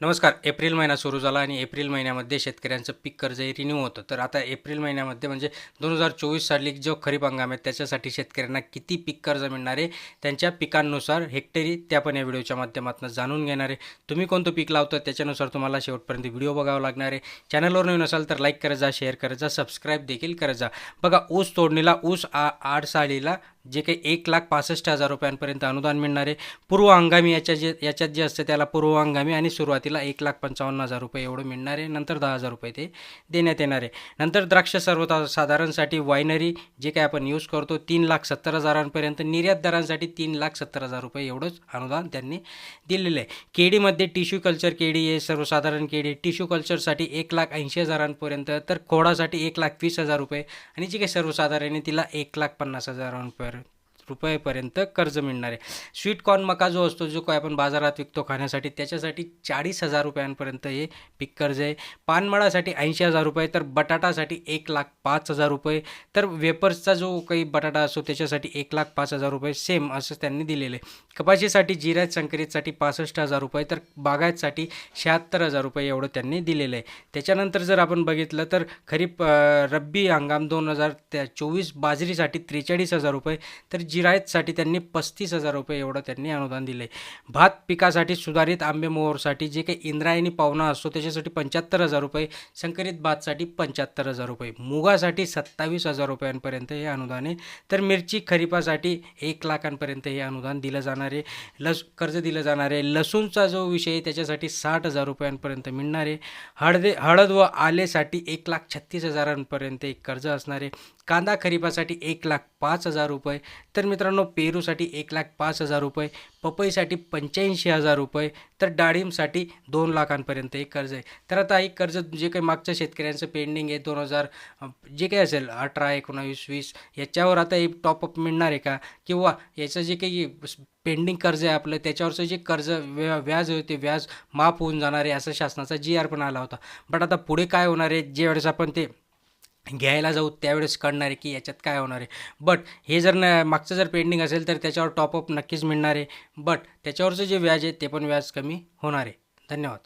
नमस्कार एप्रिल महिना सुरू झाला आणि एप्रिल महिन्यामध्ये शेतकऱ्यांचं पीक कर्ज हे रिन्यू होतं. तर आता एप्रिल महिन्यामध्ये म्हणजे दोन हजार चोवीस साली जो खरीप हंगाम आहे त्याच्यासाठी शेतकऱ्यांना किती पीक कर्ज मिळणार आहे त्यांच्या पिकांनुसार हेक्टरी त्या आपण या व्हिडिओच्या माध्यमातून जाणून घेणार आहे. तुम्ही कोणतं पीक लावतं त्याच्यानुसार तुम्हाला शेवटपर्यंत व्हिडिओ बघावा लागणार आहे. चॅनलवर नवीन असाल तर लाईक करत जा शेअर करत जा सबस्क्राईब देखील करत जा. बघा ऊस तोडणीला ऊस आ आडसाळीला जे काही एक लाख पासष्ट हजार रुपयांपर्यंत अनुदान मिळणार आहे पूर्व हंगामी याच्या जे याच्यात जे असतं त्याला पूर्व हंगामी आणि सुरुवातीला एक लाख पंचावन्न हजार रुपये एवढं मिळणार आहे नंतर दहा हजार रुपये ते देण्यात येणार. आहे नंतर द्राक्ष सर्वता साधारणसाठी वायनरी जे काही आपण यूज करतो तीन लाख सत्तर हजारांपर्यंत निर्यातदारांसाठी तीन लाख सत्तर हजार रुपये एवढंच अनुदान त्यांनी दिलेलं आहे. केडीमध्ये टिश्यू कल्चर केडी आहे सर्वसाधारण केडी टिश्यू कल्चरसाठी एक लाख ऐंशी हजारांपर्यंत तर खोडासाठी एक लाख वीस हजार रुपये आणि जी काही सर्वसाधारण आहे तिला एक लाख पन्नास हजारांपर्यंत रुपयेपर्यंत कर्ज मिळणार आहे. स्वीट कॉर्न मका जो असतो जो काय आपण बाजारात विकतो खाण्यासाठी त्याच्यासाठी चाळीस हजार रुपयांपर्यंत हे पीक कर्ज आहे. पानमळासाठी ऐंशी हजार रुपये तर बटाटासाठी एक लाख पाच हजार रुपये तर वेपर्सचा जो काही बटाटा असतो त्याच्यासाठी एक लाख पाच हजार रुपये सेम असं त्यांनी दिलेलं आहे. कपाशीसाठी जिऱ्यात संकरितसाठी पासष्ट हजार रुपये तर बागायतसाठी शहात्तर हजार रुपये एवढं त्यांनी दिलेलं आहे. त्याच्यानंतर जर आपण बघितलं तर खरीप रब्बी हंगाम दोन हजार त्या चोवीस बाजरीसाठी त्रेचाळीस हजार रुपये तर जिरायतसाठी त्यांनी पस्तीस हजार रुपये एवढं त्यांनी अनुदान दिले भात पिकासाठी सुधारित आंबेमोहरसाठी जे काही इंद्रायणी पाहुणा असतो त्याच्यासाठी पंच्याहत्तर हजार रुपये संकरित भातसाठी पंच्याहत्तर हजार रुपये मुगासाठी सत्तावीस हजार रुपयांपर्यंत हे अनुदान आहे. तर मिरची खरीपासाठी एक लाखांपर्यंत हे अनुदान दिलं जाणार आहे. लस कर्ज दिलं जाणार आहे. लसूणचा जो विषय आहे त्याच्यासाठी साठ हजार रुपयांपर्यंत मिळणार आहे. हळदे हळद व आलेसाठी एक लाख छत्तीस हजारांपर्यंत एक कर्ज असणार आहे. कांदा खरीपासाठी एक लाख पाच हजार रुपये तर मित्रांनो पेरूसाठी एक लाख पाच हजार रुपये पपईसाठी पंच्याऐंशी हजार रुपये तर डाळिंबसाठी दोन लाखांपर्यंत एक कर्ज आहे. तर आता एक कर्ज जे काही मागच्या शेतकऱ्यांचं पेंडिंग आहे दोन हजार जे काही असेल अठरा एकोणावीस वीस याच्यावर आता एक टॉपअप मिळणार आहे का? किंवा याचं जे काही पेंडिंग कर्ज आहे आपलं त्याच्यावरचं जे कर्ज व्या व्याज होते व्याज माफ होऊन जाणार आहे असं शासनाचा जी आर पण आला होता. बट आता पुढे काय होणार आहे जे वेळेस आपण ते घ्यायला जाऊ त्यावेळेस कळणार आहे की याच्यात काय होणार आहे. बट हे जर न मागचं जर पेंडिंग असेल तर त्याच्यावर टॉपअप नक्कीच मिळणार आहे. बट त्याच्यावरचं जे व्याज आहे ते पण व्याज कमी होणार आहे. धन्यवाद.